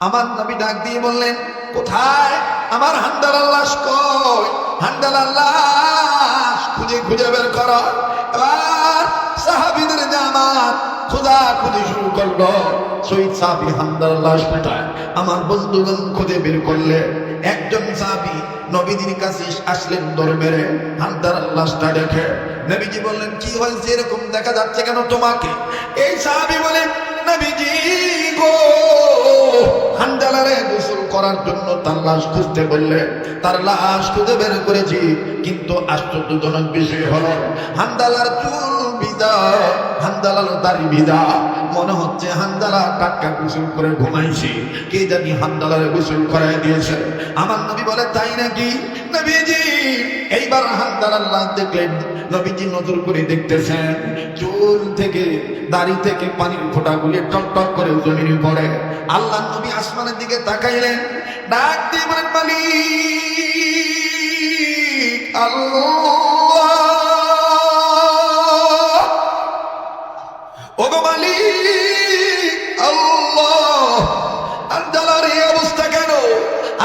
আমার নবী ডাক দিয়ে বললেন, কোথায়? আমার হান্দালার লাশ কই? হান্দালার লাশ খুঁজে খুঁজে বের কর। এবার সাহাবিদের জামাত খোঁজা খুঁজে শুরু করল, শহীদ সাহাবি হান্দালার লাশ কোথায় আমার বন্ধুগণ খুঁজে বের করলে, একজন সাহাবি নবীজির কাছে আসলেন দৌড় মেরে হান্দার লাশটা দেখে। নবীজি বললেন, কি হয়েছে? এরকম দেখা যাচ্ছে কেন তোমাকে? এই সাহাবি বলেন নবীজি গো হান্দালারে গোসল করার জন্য তার লাশ খুঁজতে বললে, তার লাশ খুঁজে বের করেছি, কিন্তু আশ্চর্যজনক বিষয় হল হান্দালার চুল বিদা হান্দালার দাড়ি বিদা মনে হচ্ছে হান্দালা টাটকা গোসল করে ঘুমাইছে। কে জানি হান্দালারে গোসল করাই দিয়েছে। আমার নবী বলে, তাই নাকি? নবীজি, এইবার হান্দালার লাশ দেখলেন। নবীজি নজর করে দেখতেছেন, চুল থেকে, দাড়ি থেকে পানির ফোঁটাগুলি টক টক করে জমিনে পড়ে। আল্লাহ নবী আসমানের দিকে তাকাইলেন, ডাক দিয়ে বলেন, মালিক, আল্লাহ। ওগো মালিক আল্লাহ। আন্দালার এই অবস্থা কেন?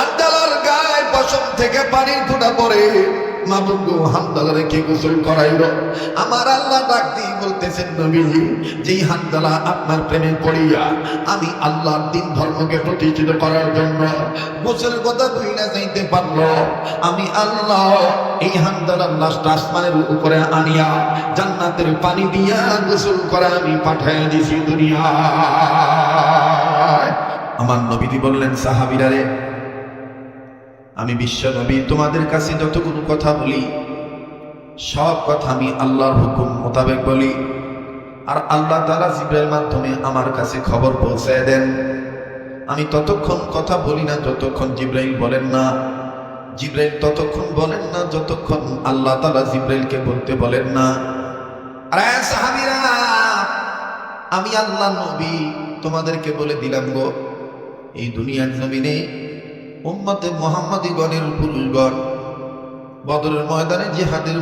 আন্দালার গায়ে পশম থেকে পানির ফুটা পড়ে। মাবুগো হামদালারে কে গোসল করাইল? আমার আল্লাহ ডাক দিয়ে বলতেছেন নবীজি যেই হামদালা আপনার প্রেমে পড়িয়া আমি আল্লাহর দিন ধর্মকে প্রতিষ্ঠিত করার জন্য গোসল কথা কইনা যাইতে পারল, আমি আল্লাহ এই হামদালার লাশটা আসমানের উপরে আনিয়া জান্নাতের পানি দিয়া গোসল করে আমি পাঠাইয়া দিছি দুনিয়া আমার নবীজি বললেন, সাহাবিরা রে আমি বিশ্ব নবী তোমাদের কাছে যতগুলো কথা বলি, সব কথা আমি আল্লাহর হুকুম মোতাবেক বলি। আর আল্লাহ তালা জিব্রাইল মাধ্যমে আমার কাছে খবর পৌঁছায় দেন। আমি ততক্ষণ কথা বলি না, যতক্ষণ জিব্রাইল বলেন না। জিব্রাইল ততক্ষণ বলেন না, যতক্ষণ আল্লাহ তালা জিব্রাইলকে বলতে বলেন না। আমি আল্লাহ নবী, তোমাদেরকে বলে দিলাম গো, এই দুনিয়ার জমিনে উম্মতে মোহাম্মদীগণের পুরুষগণ, বদরের ময়দানে জেহাদের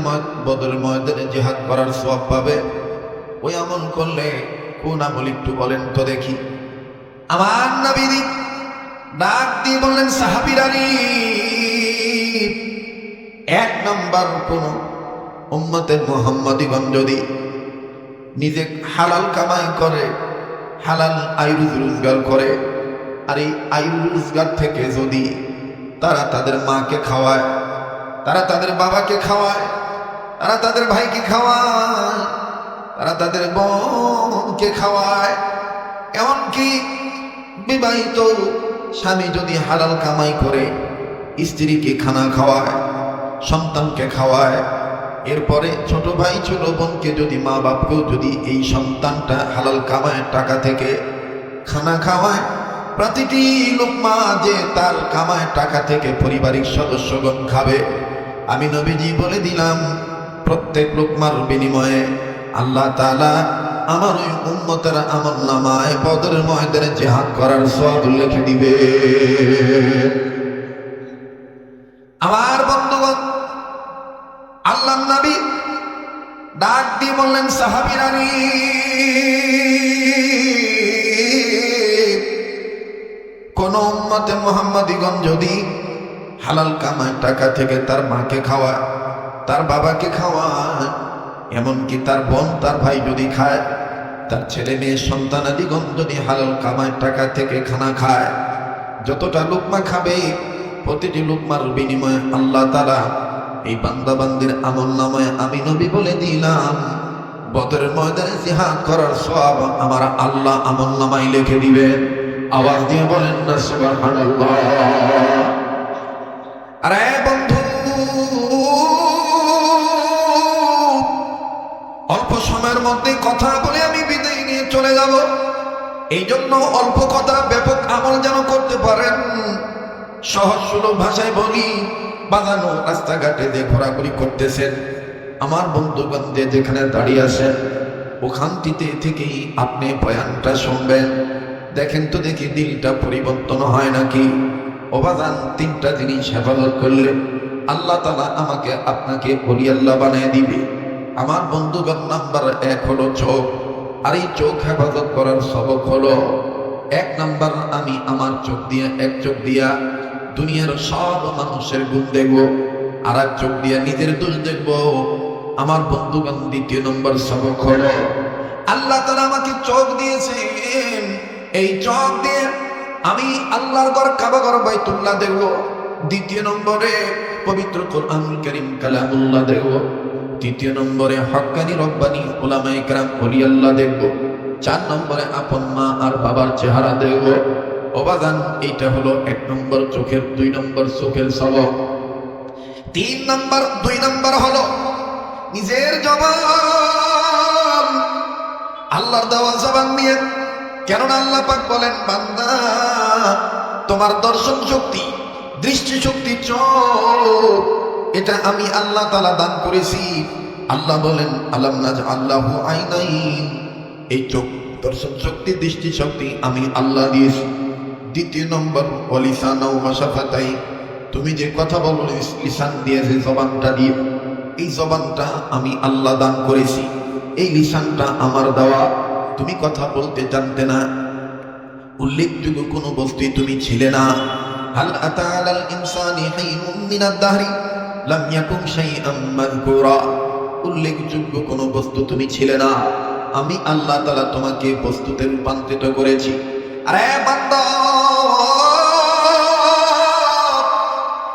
বদরের ময়দানে জেহাদ করার সব পাবে। ওই আমল করলে কোন আমল একটু বলেন তো দেখি। আমার নবীজি ডাক দিয়ে বললেন সাহাবিরানি এক নম্বর কোন উম্মতের মোহাম্মদীগণ যদি নিজে হালাল কামাই করে, হালাল আয়ুষ রোজগার করে আর এই আয়ুষ রোজগার থেকে যদি তারা তাদের মাকে খাওয়ায়, তারা তাদের বাবাকে খাওয়ায়, তারা তাদের ভাইকে খাওয়ায়, তারা তাদের বোনকে খাওয়ায়, এমনকি বিবাহিত স্বামী যদি হালাল কামাই করে, স্ত্রীকে খানা খাওয়ায়, সন্তানকে খাওয়ায়, এরপরে ছোট ভাই, ছোট বোনকে যদি মা বাপকেও যদি এই সন্তানটা হালাল কামায় টাকা থেকে খানা খাওয়ায় প্রতিটি লোকমা যে তার কামায় টাকা থেকে পারিবারিক সদস্যগণ খাবে। আমি নবীজি বলে দিলাম, প্রত্যেক লোকমার বিনিময়ে আল্লাহ তাআলা আমার ওই উম্মতের আমার নামায় বদরের ময়দানে জেহাদ করার সব লিখে দিবে। আমার বন্ধুগণ আল্লাহ নবী ডাক দিয়ে বললেন, সাহাবিরানি কোন উম্মতে মোহাম্মদীগণ যদি হালাল কামায় টাকা থেকে তার মাকে খাওয়ায়, তার বাবাকে খাওয়ায়, এমনকি তার বোন, তার ভাই যদি খায়, তার ছেলে মেয়ে, সন্তানাদিগণ যদি হালাল কামায় টাকা থেকে খানা খায়, যতটা লোকমা খাবে, প্রতিটি লোকমার বিনিময়ে আল্লাহ তারা এই বান্দাবান্দির আমল নামায় আমি নবী বলে দিলাম। বদরের ময়দানে জিহাদ করার সব আমার আল্লাহ আমল নামাই লিখে দিবেন। আওয়াজ দিয়ে বলেন না, সুবহানাল্লাহ। আরে বন্ধু, অল্প সময়ের মধ্যে কথা বলে আমি বিদায় নিয়ে চলে যাব। এই জন্য অল্প কথা, ব্যাপক আমল যেন করতে পারেন। সহজ সুলভ ভাষায় বলি বাজানো রাস্তাঘাটে যে ঘোরাঘুরি করতেছেন, আমার বন্ধুগণ যেখানে দাঁড়িয়ে আছেন, ওখানটিতে থেকেই আপনি বয়ানটা শুনবেন। দেখেন তো দেখি দিলটা পরিবর্তন হয় নাকি? অবাদান তিনটা জিনিস হেফাজত করলে আল্লাহ তালা আমাকে, আপনাকে বলি আল্লাহ বানিয়ে দিবে। আমার বন্ধুগণ নাম্বার এক হলো চোখ, আর এই চোখ হেফাজত করার সবক হলো এক নাম্বার, আমি আমার চোখ দিয়ে এক চোখ দিয়া দুনিয়ার সব মানুষের গুণ দেখব আর এক চোখ দিয়া নিজের দোষ দেখব। আমার বন্ধুগণ দ্বিতীয় নম্বর সবক হলো, আল্লাহ তারা আমাকে চোখ দিয়েছেন। এই চোখ দিয়ে আমি আল্লাহর ঘর কাবা ঘর বাইতুল্লাহ দেখব। দ্বিতীয় নম্বরে পবিত্র কোরআনুল করিম কালামুল্লাহ দেখব। তৃতীয় নম্বরে হক্কানি রব্বানি ওলামাই ইকরাম অলি আল্লাহ দেখব। চার নম্বরে আপন মা আর বাবার চেহারা দেখব। অবাদান এইটা হলো এক নম্বর চোখের, দুই নম্বর চোখের সবক। তিন নম্বর, দুই নম্বর হলো নিজের জবান। আল্লাহর দেওয়া জবান নিয়ে কেননা আল্লাহ পাক বলেন, বান্দা, তোমার দর্শন শক্তি, দৃষ্টি শক্তি চোখ, এটা আমি আল্লাহ তালা দান করেছি। আল্লাহ বলেন নাজ আল্লাহু আইনাইন। এই চোখ, দর্শন শক্তি, দৃষ্টি শক্তি আমি আল্লাহ দিয়েছি। দ্বিতীয় নম্বর অলিসান মাসাফাতাই তুমি যে কথা বলো লিসান দিয়েছে জবানটা দিয়ে এই জবানটা আমি আল্লাহ দান করেছি। এই লিসানটা আমার দেওয়া তুমি কথা বলতে জানতে না। উল্লেখযোগ্য কোনো বস্তুই তুমি ছিলে না। হাল আতা আলাল ইনসানি হাইনুম মিনাদ দাহরি, লাম ইয়াকুন শাইআম মাযকুরা। উল্লেখযোগ্য কোনো বস্তু তুমি ছিলে না। আমি আল্লাহ তাআলা তোমাকে বস্তুতে রূপান্তরিত করেছি। আরে বান্দা!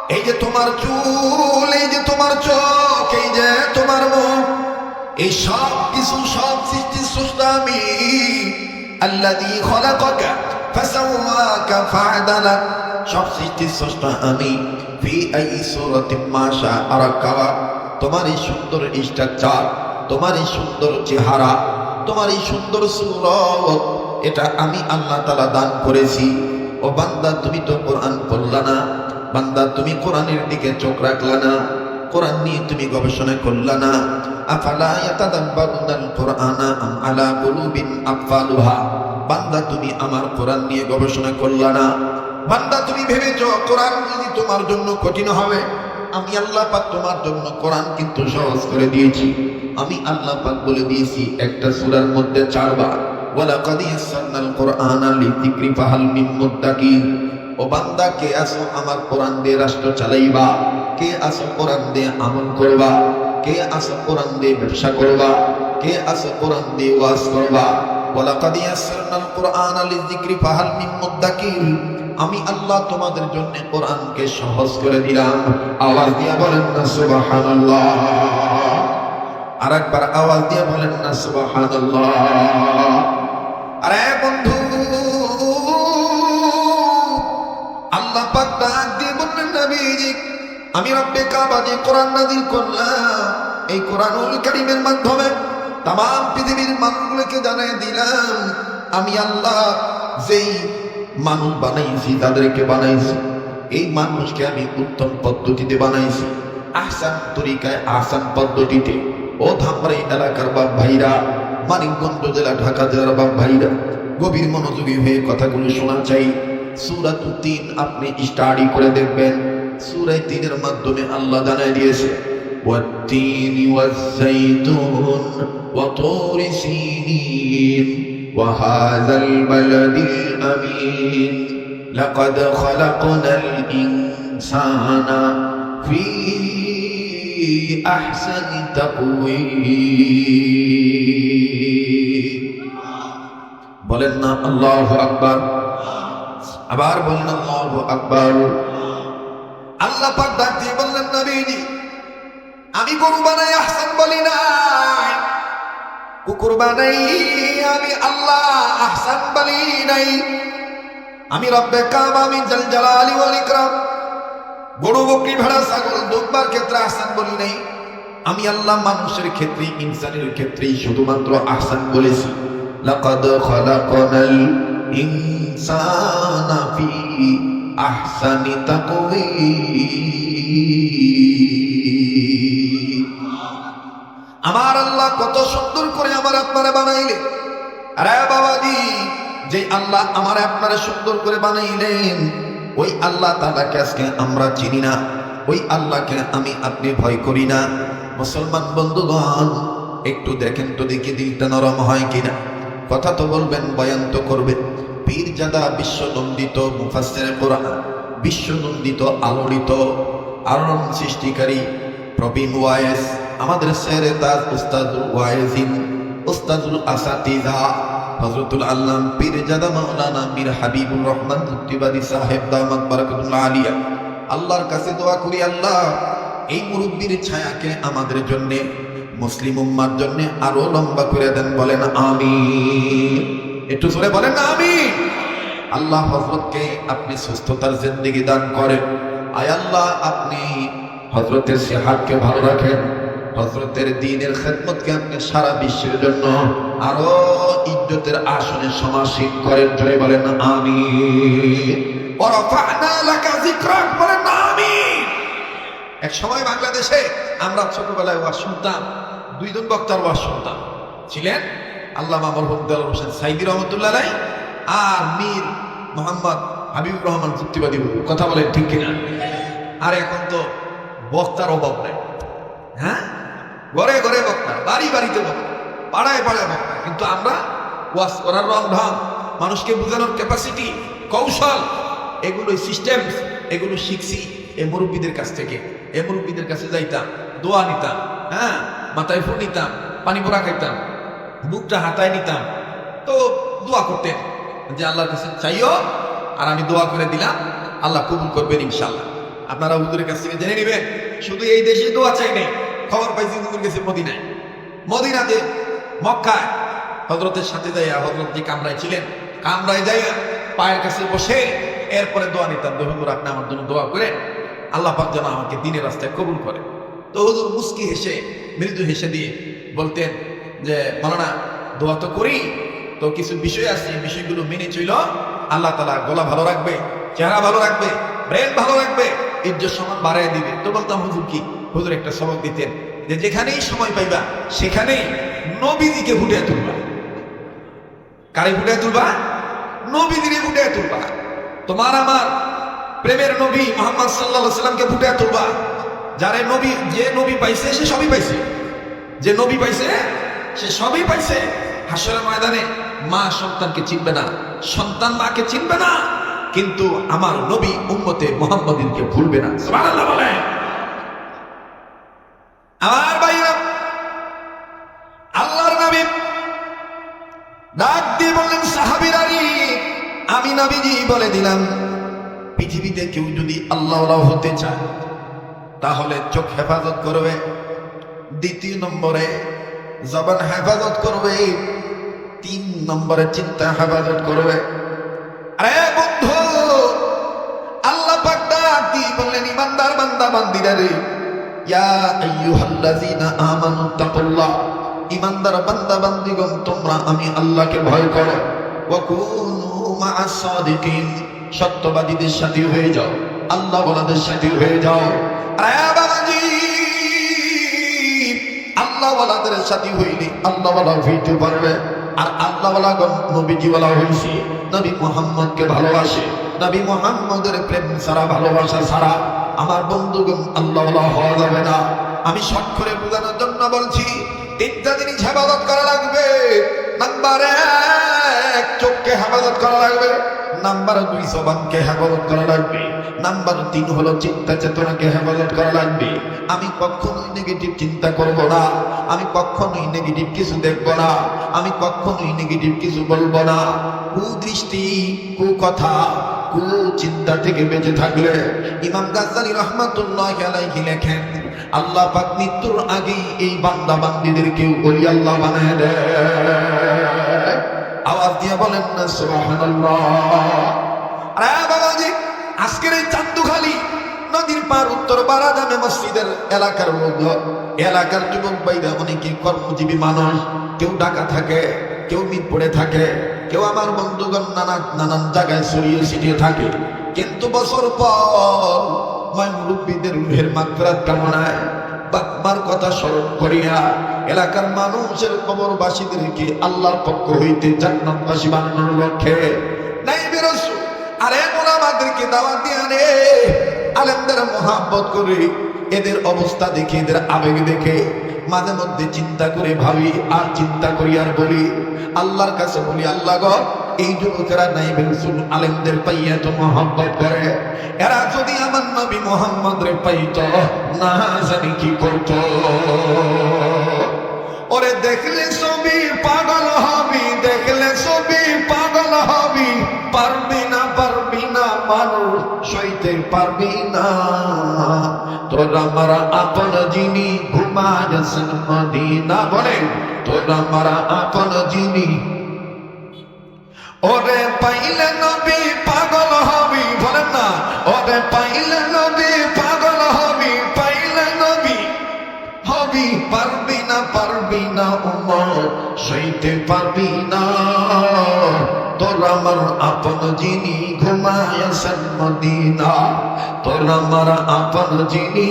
এই যে তোমার চুল, এই যে তোমার চোখ, এই যে তোমার মুখ এই সব কিছু সব সৃষ্টি স্রষ্টা আমি। আল্লাযী খলাকাকা, ফাসাওয়াকা সব সৃষ্টি স্রষ্টা আমি। ফি আই সূরাতিন মা শাআ তোমার এই সুন্দর স্ট্রাকচার, তোমার এই সুন্দর চেহারা, তোমার এই সুন্দর সুরত, এটা আমি আল্লাহ তাআলা দান করেছি। ও বান্দা, তুমি তো কোরআন পড়লা না। বান্দা, তুমি কোরআনের দিকে চোখ রাখলা না। কোরআন নিয়ে তুমি গবেষণা করলা না। আফালা ইয়াতাদাব্বারুনাল কুরআনা আম আলা কুলুবিন আকফালুহা বান্দা, তুমি আমার কোরআন নিয়ে গবেষণা করলা না। বান্দা, তুমি ভেবেছো কোরআন যদি তোমার জন্য কঠিন হবে, আমি আল্লাহ পাক তোমার জন্য কোরআন কিন্তু সহজ করে দিয়েছি। আমি আল্লাহ পাক বলে দিয়েছি একটা সূরার মধ্যে চারবার। ওয়ালাকাদ ইয়াসসারনাল কুরআনা লিযিকরি ফাহাল মিন মুদ্দাকির ও বান্দা, কে আসো আমার কোরআন দিয়ে রাষ্ট্র চালাইবা? কে আসো কোরআন দিয়ে আমল করবা? কে আসো কোরআন দিয়ে ব্যবসা করবা? কে আসো কোরআন দিয়ে ওয়াজ করবা? মিন আমি আল্লাহ তোমাদের জন্য কোরআনকে সহজ করে দিলাম। আওয়াজ দিয়ে বলেন না, সুবহানাল্লাহ। আরেকবার আওয়াজ দিয়ে বলেন না, সুবহানাল্লাহ। আরে বন্ধু, আল্লাহ পাক ডাক দিয়ে বললেন আমি রব্বে কাবা দিয়ে কোরআন নাযিল করলাম। এই কোরআনুল কারীমের মাধ্যমে তাম পৃথিবীর মানুষগুলোকে জানাই দিলাম, আমি আল্লাহ যেই মানুষ বানাইছি, তাদেরকে বানাইছি। এই মানুষকে আমি উত্তম পদ্ধতিতে বানাইছি। আহসান তরিকায় আহসান পদ্ধতিতে। ও ধামরাই এলাকার বাপ ভাইরা, মানিকগঞ্জ জেলা, ঢাকা জেলার বাপ ভাইরা, গভীর মনোযোগী হয়ে কথাগুলো শোনা চাই। সুরাত তিন আপনি স্টাডি করে দেখবেন। সুরাই তিনের মাধ্যমে আল্লাহ জানাই দিয়েছে والتين والزيتون وطور سينين وهذا البلد الأمين لقد خلقنا الإنسان في أحسن تقويم বলেন না আল্লাহ আকবার আবার বলেন আল্লাহ আকবার আল্লাহ পাক ডাক দিয়ে বললেন নবীজি আমি গরু বানাই, আহসান বলি নাই কুকুর বানাই, আমি আল্লাহ, আহসান বলি নাই। আমি রব্বে কাম আমি জল জালালি ওয়াল ইকরাম। গরু, বকরি, ভেড়া, ছাগল দুব্বার ক্ষেত্রে আহসান বলি নাই। আমি আল্লাহ মানুষের ক্ষেত্রে ইনসানের ক্ষেত্রে শুধুমাত্র আহসান বলেছি। লাকাদ খালাকনাল ইনসানা ফি আহসানি তাকওয়িম। আমার আল্লাহ কত সুন্দর করে আমার আপনারা বানাইলে আরে বাবাজি যে আল্লাহ আমার আপনারা সুন্দর করে বানাইলেন, ওই আল্লাহ তালাকে আজকে আমরা চিনি না। ওই আল্লাহকে আমি আপনি ভয় করি না। মুসলমান বন্ধুগণ, একটু দেখেন তো দেখি দিলটা নরম হয় কিনা। কথা তো বলবেন, বয়ান তো করবেন। পীরজাদা বিশ্বনন্দিত মুফাসসির কোরআন, বিশ্বনন্দিত আলোড়িত আলোড়ন সৃষ্টিকারী প্রবীণ ওয়াইস আমাদের সেরে তাজ উস্তাদুল ওয়াইজিন, উস্তাদুল আসাতিজা হজরতুল আল্লাম পীরজাদা মাওলানা মীর হাবিবুর রহমান মুক্তিবাদী সাহেব দামাত বারাকাতুল্লাহ আলিয়া। আল্লাহর কাছে দোয়া করি আল্লাহ, এই মুরব্বীর ছায়াকে আমাদের জন্য, মুসলিম উম্মার জন্য আরও লম্বা করে দেন, বলেন আমি একটু জোরে বলেন আমি আল্লাহ হজরতকে আপনি সুস্থতার জিন্দগি দান করেন। আয় আল্লাহ, আপনি হজরতের সেহাতকে ভালো রাখেন হজরতের দিনের খেদমতকে আপনি সারা বিশ্বের জন্য আরও ইজ্জতের আসনে সমাসীন করেন জয় বলেন আমি এক সময় বাংলাদেশে আমরা ছোটবেলায় ওয়াজ শুনতাম, দুইজন বক্তার ওয়াজ শুনতাম। ছিলেন আল্লাহ মামুল হকদাল হোসেন সাইদি রহমতুল্লাহ আর মীর মোহাম্মদ হাবিবুর রহমান যুক্তিবাদী কথা বলেন ঠিক কিনা? আর এখন তো বক্তার অভাব নাই। হ্যাঁ? ঘরে ঘরে বক্তা বাড়ি বাড়িতে বক্তা পাড়ায় পাড়ায় বক্তা। কিন্তু আমরা ওয়াজ করার রং ঢং মানুষকে বোঝানোর ক্যাপাসিটি কৌশল এগুলো সিস্টেম এগুলো শিখছি এই মুরব্বীদের কাছ থেকে। এই মুরব্বীদের কাছে যাইতাম দোয়া নিতাম হ্যাঁ? মাথায় ফুল নিতাম পানি পোড়া খাইতাম বুকটা হাতায় নিতাম। তো দোয়া করতেন যে আল্লাহর কাছে চাইও আর আমি দোয়া করে দিলাম আল্লাহ কবুল করবেন ইনশাল্লাহ আপনারা হুজুরের কাছ থেকে জেনে নেবেন, শুধু এই দেশে দোয়া চাই নেই, খবর পাইছি হুজুর গেছে মদিনায়। মদিনাতে মক্কায় হজরতের সাথে যাইয়া হজরত যে কামরায় ছিলেন, কামরায় যাইয়া পায়ের কাছে বসে এরপরে দোয়া নিতাম হুজুর, আপনি আমার জন্য দোয়া করেন, আল্লাহ পাক যেন আমাকে দিনের রাস্তায় কবুল করে তো হুজুর মুস্কি হেসে, মৃদু হেসে দিয়ে বলতেন যে, মালানা, দোয়া তো করি, তো কিছু বিষয় আছে বিষয়গুলো মেনে চইল, আল্লাহ তালা গলা ভালো রাখবে, চেহারা ভালো রাখবে ব্রেন ভালো রাখবে ইজ্জত সমান বাড়ায় দিবে। তো বলতাম, হুজুর কি? হুজুর একটা সবক দিতেন যে যেখানেই সময় পাইবা, সেখানেই নবীদিকে ফুটে তুলবা। কারে ফুটে তুলবা? নবীদিকে ফুটে তুলবা। তোমার আমার প্রেমের নবী মোহাম্মদ সাল্লাহ সাল্লামকে ফুটে তুলবা। যারে নবী, যে নবী পাইছে, সে সবই পাইছে। যে নবী পাইছে, সে সবই পাইছে। হাসরের ময়দানে মা সন্তানকে চিনবে না, সন্তান মাকে চিনবে না। কিন্তু আমার নবী উম্মতে মোহাম্মদিনকে ভুলবে না। আমার ভাইরা আল্লাহর নবী ডাক দিয়ে বললেন সাহাবিরারি আমি নবীজি বলে দিলাম, পৃথিবীতে কেউ যদি আল্লাহ হতে চায়, তাহলে চোখ হেফাজত করবে, দ্বিতীয় নম্বরে জবান হেফাজত করবে, তিন নম্বরে চিন্তা হেফাজত করবে। আরে বন্ধু বান্দা রে তোমরা আমি আল্লাহকে ভয় করো। হয়ে যাও, আল্লাহ হয়ে যাও। আরে বাবাজি, আল্লাহ ওয়ালাদের সাথে পারবে। আর আল্লাহ ওয়ালা নবীজি ওয়ালা হইছে, নবী মুহাম্মদকে ভালোবাসে। নবী মুহাম্মদের প্রেম ছাড়া, ভালোবাসা ছাড়া। আমার বন্ধুগণ আল্লাহ হওয়া যাবে না। আমি স্বাক্ষরে বোঝানোর জন্য বলছি তিনটা জিনিস হেফাজত করা লাগবে। নাম্বার এক, চোখকে হেফাজত করা লাগবে। নাম্বার দুই, জবানকে হেফাজত করা লাগবে। নাম্বার তিন হলো চিন্তা চেতনাকে হেফাজত করা লাগবে। আমি কখনোই নেগেটিভ চিন্তা করব না। আমি কখনোই নেগেটিভ কিছু দেখব না। আমি কখনোই নেগেটিভ কিছু বলব না। কুদৃষ্টি, কুকথা কু চিন্তা থেকে বেঁচে থাকলে ইমাম গাজ্জালি রহমাতুল্লাহ আলাইহি লেখেন, আল্লাহ পাক মৃত্যুর আগেই এই বান্দা বান্দিদেরকে ওলি আল্লাহ বানায় দেয়। আওয়াজ দিয়ে বলেন না, সুবহানাল্লাহ। আরে বাবাজি, আজকের এই চান্দুখালি নদীর পার উত্তর বারাদামে মসজিদের এলাকার লোক এলাকার যুবক ভাইরা অনেকে কর্মজীবী মানুষ, কেউ ঢাকা থাকে, কেউ মিরপুরে থাকে। কেউ আমার বন্ধুগণ নানা, নানান জায়গায় ছড়িয়ে ছিটিয়ে থাকে। কিন্তু বছর পর ময় মুরব্বীদের রুহের মাত্রাত কামনায় বাপমার কথা স্মরণ করিয়া এলাকার মানুষের কবরবাসীদেরকে আল্লাহর পক্ষ হইতে জান্নাতবাসী বানানোর লক্ষ্যে নাই বেরোস আরে আমাদেরকে দাওয়াত দিয়ে আনে আলেমদের মহাব্বত করে এদের অবস্থা দেখে, এদের আবেগ দেখে মাঝে মধ্যে চিন্তা করে ভাবি, আর চিন্তা করি আর বলি, আল্লাহর কাছে বলি, আল্লাহ গ, এই যুবকেরা নাইবে রসুল আলেমদের পাইয়া তো মহব্বত করে। এরা যদি আমার নবী মোহাম্মদ রে পাইত, না জানি কি করত। ওরে দেখলে ছবি পাগল হবি, দেখলে ছবি পাগল হবি। পারবি না পারবি না, মানুষ সইতে পারবি না। তোর আমার আপন যিনি ঘুমায়াছেন মদিনা বলে তোর আমার আপন যিনি। ওরে পাইলে নবী পাগল হবি, বলেন না, ওরে পাইলে নবী পাগল হবি, পাইলে নবী হবি, পারবি পারবি না উমর সইতে পারবি না। তোর আমার আপন যিনি ঘুমায়াছেন মদিনা, তোর আমার আপন যিনি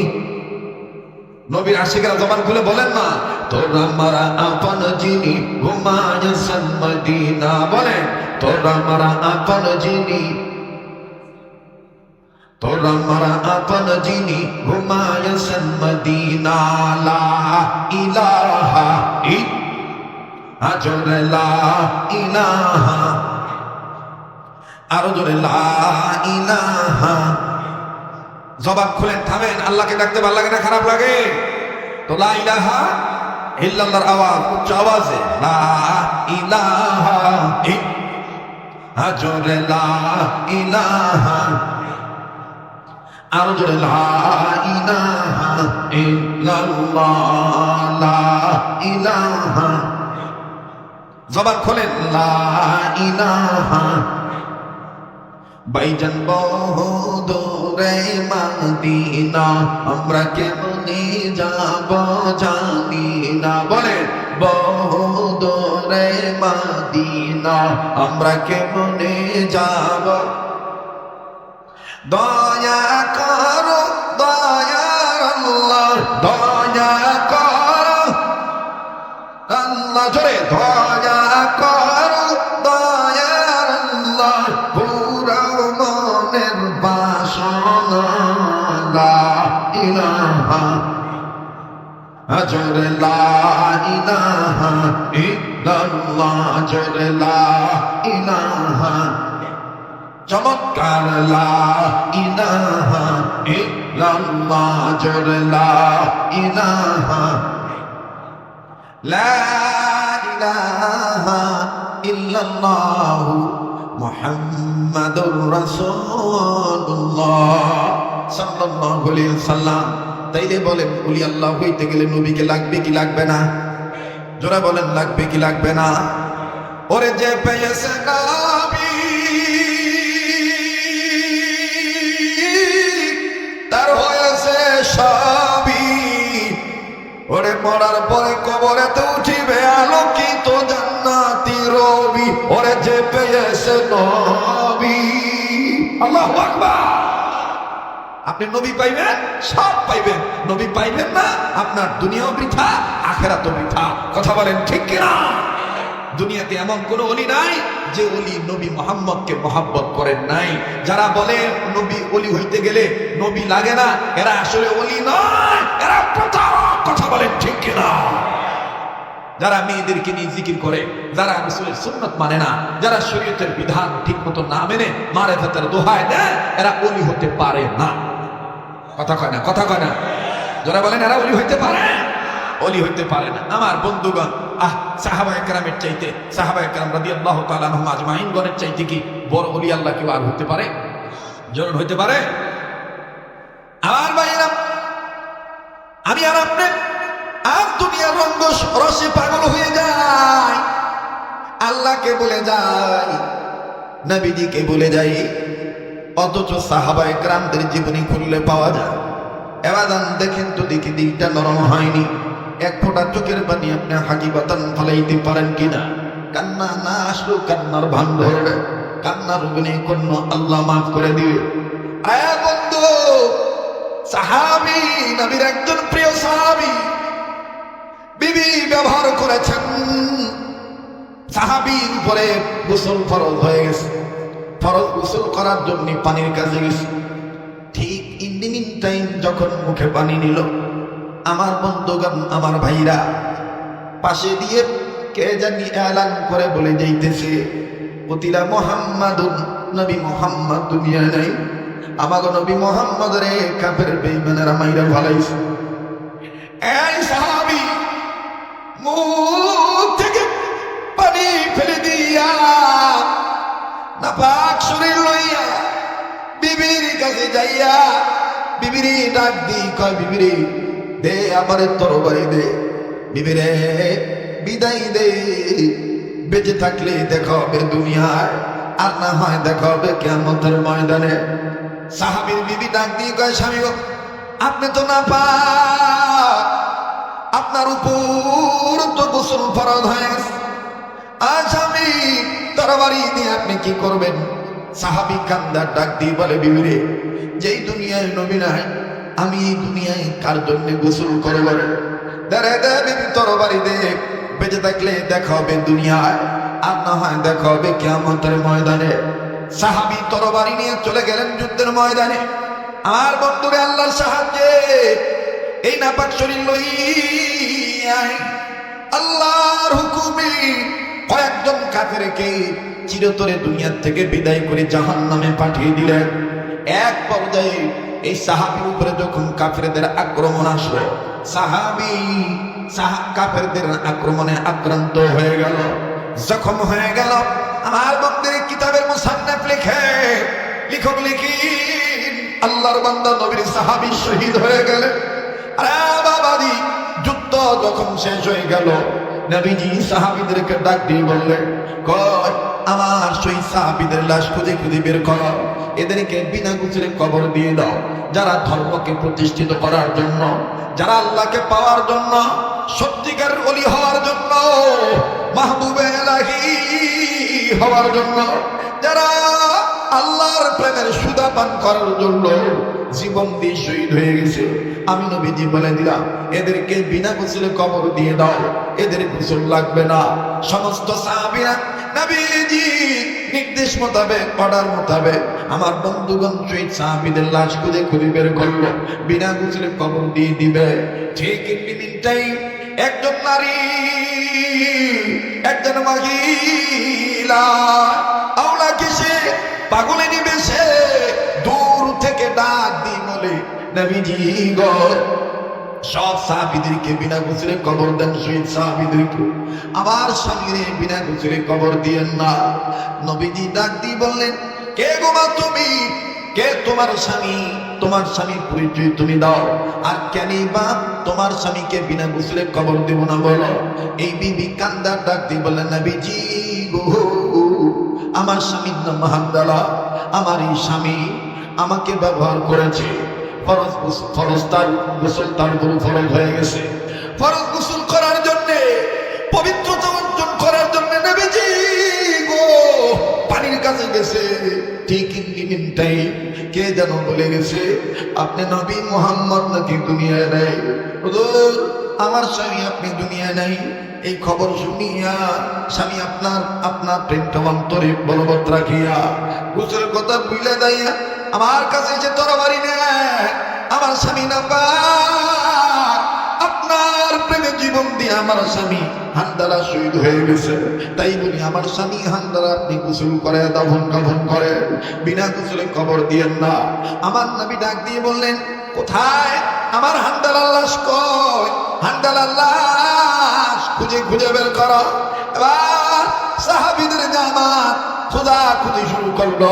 নবীর আশিকেরা জবান খুলে বলেন না, তোর আমার আপন যিনি ঘুমায়াছেন মদিনা। বলেন, তোর আমার আপন যিনি তোর আমার আপন যিনি ঘুমায়াছেন মদিনা। লা ইলাহা ই আজর লা ইলাহা। আরও জোরে, লা ইলাহা। জবাব খুলেন, থামেন। আল্লাহকে ডাকতে ভালো লাগে না, খারাপ লাগে? তো লা ইলাহা ইল্লাল্লাহর আওয়াজ, উচ্চ আওয়াজে। লা ইলাহা ই আজরে লা ইলাহা। আরও জোরে, লা ইলাহা ইল্লাল্লাহ, লা ইলাহা। জবান খোলেন বাইজান বহুদূরে মদিনা আমরা কেমনে যাব জানি না। বলে বহুদূরে মদিনা আমরা কেমনে যাব? দয়া করো, দয়া আল্লাহ, দয়া করো। জোরে, দয়া জোরে লা ইলাহা ইল্লাল্লাহ জোরে লা ইলাহা চমৎকার, লা ইলাহা ইল্লাল্লাহ জোরে লা ইলাহা লা ইলাহা ইল্লাল্লাহ মুহাম্মাদুর রাসূলুল্লাহ সাল্লাল্লাহু আলাইহি ওয়াসাল্লাম। তাইলে বলেন উলি আল্লাহ, হইতে গেলে নবীকে লাগবে কি লাগবে না? জোরা বলেন, লাগবে কি লাগবে না? ওরে যে পেয়েছে তার হয়েছে সবই। ওরে মরার পরে কবরেতে উঠিবে আলোকিত জান্নাতি রবি। ওরে যে পেয়েছে নবী। আল্লাহ আকবার। আপনি নবী পাইবেন, সব পাইবেন। নবী পাইবেন না, আপনার দুনিয়াও বৃথা, আখেরাতও বৃথা। কথা বলেন ঠিক কিনা? দুনিয়াতে এমন কোন অলি নাই যে অলি নবী মোহাম্মদকে মহাব্বত করেন নাই। যারা বলে নবী অলি হইতে গেলে নবী লাগে না, এরা আসলে অলি নয়, এরা প্রতারক। কথা বলেন ঠিক কিনা? যারা মেয়েদেরকে নিয়ে জিকির করে, যারা রসুলের সুন্নত মানে না, যারা শরীয়তের বিধান ঠিক মতো না মেনে, মারে ভেতরে দোহায় দেয়, এরা অলি হতে পারে না। কথা কয় না, কথা কয় না। যারা বলেন, এরা অলি হইতে পারে অলি হইতে পারে না। আমার বন্ধুগণ, আহ সাহাবা একরামের চাইতে সাহাবা একরাম রাদি আল্লাহ তালানহম আজমাইনগণের চাইতে কি বড় অলি আল্লাহ কেউ আর হতে পারে? জরুর হইতে পারে? আমার ভাইরা আমি আর আপনি, আর দুনিয়ার রঙ্গ রসে পাগল হয়ে যায় আল্লাহকে বলে যাই, নবীজিকে বলে যাই। অথচ সাহাবা একরামদের জীবনী খুললে পাওয়া যায়। এবাদান দেখেন তো দেখি দিকটা নরম হয়নি। এক ফোঁটা চোখের পানি আপনি হাকিবাতান ফলাইতে পারেন কিনা? কান্না না আসলো কান্নার ভান ধরবে কান্নার অগ্নি কন্য আল্লাহ মাফ করে দিবে। আয়া বন্ধু, সাহাবি, নবীর একজন প্রিয় সাহাবি, বিবি ব্যবহার করেছেন। সাহাবির পরে গোসল ফরজ হয়ে গেছে। ফরজ গোসল করার জন্য পানির কাছে গেছে। ঠিক ইন টাইম যখন মুখে পানি নিল, আমার বন্ধুগণ, আমার ভাইরা, পাশে দিয়ে কে জানি এলান করে বলে যাইতেছে কতিলা মোহাম্মদুন, নবী মোহাম্মদ দুনিয়া নাই। আমাগো নবী মোহাম্মদ রে, কাফের বেঈমানেরা মাইরা ভালাইছে এই সাহাবী মুখ থেকে পানি ফেলে দিয়া নাপাক শরীর লইয়া বিবির কাছে যাইয়া বিবিরি ডাক দি কয়, বিবিরি, দে আমারে তরবারি দে। বিবিরে, বিদায় দে। বেঁচে থাকলে দেখা হবে দুনিয়ায়, আর না হয় দেখা হবে কেমতের ময়দানে। সাহাবীর বিবি ডাক দিয়ে কয়, স্বামী আপনি তো না পা আপনার উপর তো গোসল ফরজ হয়ে গেছে। আজ আমি তরবারি দিয়ে আপনি কি করবেন? সাহাবি কান্দার ডাক দিয়ে বলে, বিবিরে, যেই দুনিয়ায় নবী নাই, আমি এই দুনিয়ায় কার জন্য গোসল করব দাঁড়ায় দে বিবি তরবারি দে বেঁচে থাকলে দেখা হবে দুনিয়ায়, আর না হয় দেখা হবে কেমতের ময়দানে। সাহাবি তরবারি নিয়ে চলে গেলেন যুদ্ধের ময়দানে। আর বন্ধুরে, আল্লাহর সাহায্যে এই নাপাক শরীর লইয়াই, আল্লাহর হুকুমে কয়েকজন কাফেরকে চিরতরে দুনিয়ার থেকে বিদায় করে জাহান নামে পাঠিয়ে দিলেন। এক পর্যায়ে এই সাহাবির উপরে যখন কাফেরদের আক্রমণ আসলো, সাহাবি সাহা, কাফেরদের আক্রমণে আক্রান্ত হয়ে গেল। জখম হয়ে গেল। আমার বন্ধের কিতাবের মুসান্নাফ লিখে, লিখক লিখি আল্লাহর বান্দা নবীর সাহাবি শহীদ হয়ে গেলেন। আরে বাবাদি যুদ্ধ যখন শেষ হয়ে গেল নবীজি সাহাবিদেরকে ডাক দিয়ে বললেন কয় আমার সেই সাহাবিদের লাশ খুঁজে খুঁজে বের করো। এদেরকে বিনা গুচরে কবর দিয়ে দাও। যারা ধর্মকে প্রতিষ্ঠিত করার জন্য, যারা আল্লাহকে পাওয়ার জন্য সত্যিকার অলি হওয়ার জন্য, মাহবুবে হওয়ার জন্য, যারা আল্লাহর প্রেমের সুদা পান করার জন্য জীবন দিয়ে শহীদ হয়ে গেছে। আমি নবীজি বলে দিলাম, এদেরকে বিনা গোসলে কবর দিয়ে দাও, এদের গোসল লাগবে না। সমস্ত সাহাবীরা, নবীজি নির্দেশ মোতাবেক, অর্ডার মোতাবেক আমার বন্ধুগণ শহীদ সাহাবীদের লাশ খুঁজে খুঁজে বের করল, বিনা গোসলে কবর দিয়ে দিবে। ঠিক ইন টাইম একজন নারী, একজন মহিলা আওলা কিসে পাগলে নিবে সে দূর থেকে ডাক দি বলে, নবীজি গো, সব সাহাবিদেরকে বিনা গুসরে কবর দেন, শহীদ সাহাবিদেরকে। আমার স্বামীরে বিনা গুসরে কবর দিয়েন না। নবীজি ডাক দিয়ে বললেন, কে গোমা তুমি? কে তোমার স্বামী? তোমার স্বামীর পরিচয় তুমি দাও। আর কেনই বা তোমার স্বামীকে বিনা গুসরে কবর দেব না বলো? এই বিবি কান্দার ডাক দিয়ে বললেন, নবীজি গো আমার স্বামীর নাম হামদালা আমার এই স্বামী আমাকে ব্যবহার করেছে। ফরজ তার তার হয়ে গেছে। ফরজ করার জন্য অর্জন করার জন্য নেবেছি গো কাছে গেছে। কে যেন বলে গেছে, আপনি নবী মোহাম্মদ নাকি দুনিয়ায় নাই? আমার স্বামী আপনি দুনিয়ায় নাই? এই খবর শুনিয়া স্বামী আপনার আপনার প্রেমটা অন্তরে বলবৎ রাখিয়া গুসের কথা বুঝলে দাইয়া আমার কাছে যে তরবারি নেয়। আমার স্বামী না আপনার প্রেমে জীবন দিয়ে আমার স্বামী হান্দারা শহীদ হয়ে গেছে। তাই বলি আমার স্বামী হান্দারা আপনি গোসল করে, দাফন কাফন করে, বিনা গোসলে কবর দিয়েন না। আমার নবী ডাক দিয়ে বললেন, কোথায়? আমার হান্দালার লাশ কয় হান্দালার লাশ খুঁজে খুঁজে বের করো। এবার সাহাবিদের জামাত খোদা খুঁজে শুরু করল।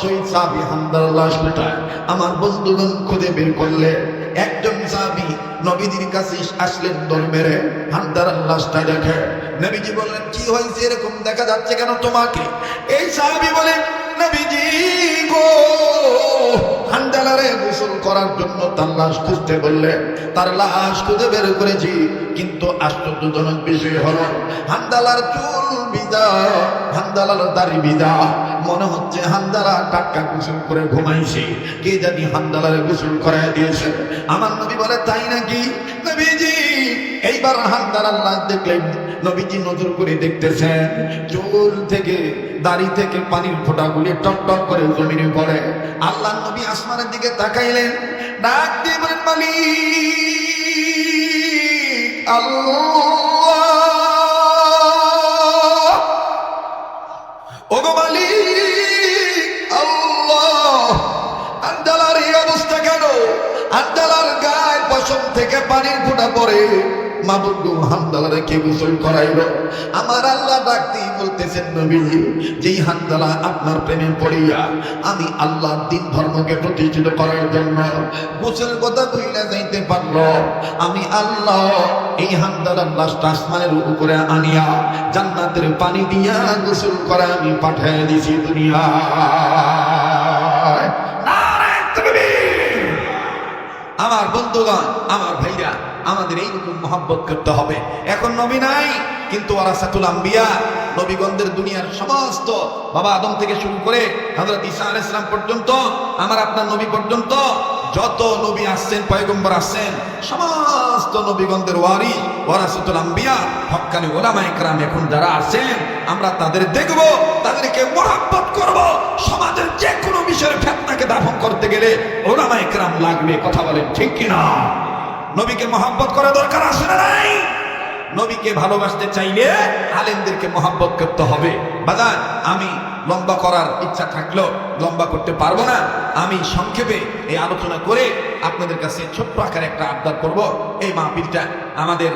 শহীদ সাহাবি হামদার লাশ আমার বন্ধুগণ খুঁজে বের করলে একজন সাহাবি নবীজির কাছে আসলেন দল মেরে। হামদার লাশটা দেখে। নবীজি বললেন, কি হয়েছে? এরকম দেখা যাচ্ছে কেন তোমাকে? এই সাহাবি বলে করার জন্য তার লাশ খুঁজতে বললে, তার লাশ খুঁজে বের করেছি, কিন্তু আশ্চর্যজনক বিষয় হল, হান্দালার চুল বিদা মনে হচ্ছে হান্দালা টাটকা গোসল করে ঘুমাইছে। কে জানি হান্দালারে গোসল করায় দিয়েছে। আমার নবী বলে, তাই নাকি? নবীজি, এইবার হান্দালার লাশ দেখলেন, নবীজি নজর করে দেখতেছেন, চুল থেকে, দাড়ি থেকে পানির ফোঁটাগুলি টপ টপ করে জমিনে পড়ে। আল্লাহ নবী আসমানের দিকে তাকাইলেন, ডাক দিয়ে বলেন, মালিক, আল্লাহ ওগো মালিক আল্লাহ। আন্দালার এই অবস্থা কেন? আন্দালার গায়ে পশম থেকে পানির ফোঁটা পড়ে। মাবুদু হামদালারে কে গোসল করাইল? আমার আল্লাহ ডাকতেই বলতেছেন নবী, যেই হামদালা আপনার প্রেমে পড়িয়া আমি আল্লাহর দিন ধর্মকে প্রতিষ্ঠিত করার জন্য গোসলের কথা কইলা যাইতে পারল। আমি আল্লাহ এই হামদালার লাশটা আসমানের উপরে আনিয়া জান্নাতের পানি দিয়া গোসল করে আমি পাঠিয়ে দিছি দুনিয়া আমার বন্ধুগণ, আমার ভাইরা আমাদের এইরকম মহব্বত করতে হবে। এখন নবী নাই, কিন্তু ওরাসাতুল আম্বিয়া, নবীগণদের দুনিয়ার সমস্ত বাবা আদম থেকে শুরু করে হযরত ঈসা আলাইহিস সালাম পর্যন্ত, আমার আপনার নবী পর্যন্ত, যত নবী আসছেন, পয়গম্বর আসছেন, সমস্ত নবীগণদের ওয়ারি ওরাসাতুল আম্বিয়া হক্কানি ওলামা ইকরাম এখন যারা আছেন, আমরা তাদের দেখব, তাদেরকে মহব্বত করব। সমাজের যে কোনো বিষয়ের ফেতনাকে দাফন করতে গেলে ওলামা ইকরাম লাগবে, কথা বলেন ঠিক কিনা? নবীকে মহব্বত করা দরকার আছে না নাই? নবীকে ভালোবাসতে চাইলে আলেমদেরকে মহব্বত করতে হবে। বাজান, আমি লম্বা করার ইচ্ছা থাকলেও লম্বা করতে পারব না। আমি সংক্ষেপে এই আলোচনা করে আপনাদের কাছে ছোট্ট আকারে একটা আবদার করব। এই মাহফিলটা আমাদের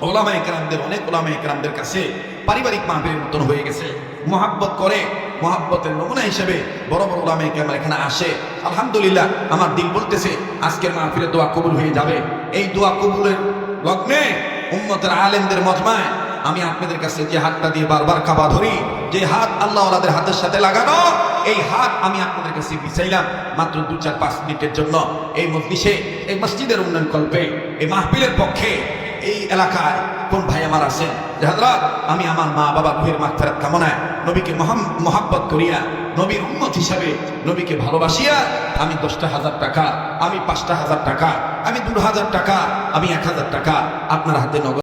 ওলামা একরামদের অনেক ওলামা একরামদের কাছে পারিবারিক মাহফিলের মতন হয়ে গেছে। মোহাব্বত করে মোহাব্বতের নমুনা হিসেবে বড় বড় ওলামা একরাম এখানে আসে। আলহামদুলিল্লাহ, আমার দিল বলতেছে, আজকের মাহফিলে দোয়া কবুল হয়ে যাবে। এই দোয়া কবুলের লগ্নে উম্মতের আলেমদের মজমায় আমি আপনাদের কাছে যে হাতটা দিয়ে বারবার কাবা ধরি, যে হাত আল্লাহ হাতের সাথে লাগানো, এই হাত আমি আপনাদের কাছে বিছাইলাম মাত্র দু চার পাঁচ মিনিটের জন্য। এই মজলিসে, এই মসজিদের উন্নয়ন কল্পে, এই মাহফিলের পক্ষে এই এলাকায় কোন ভাই আমার হাজরাত আমি আমার মা বাবা রুহের মাগফিরাত কামনায় নবীকে মহাব্বত করিয়া, নবীর উন্নত হিসাবে নবীকে ভালোবাসিয়া, আমি দশটা হাজার টাকা, আমি পাঁচটা হাজার টাকা, আমি দু হাজার টাকা, আমি এক হাজার টাকা আপনার হাতে নগদ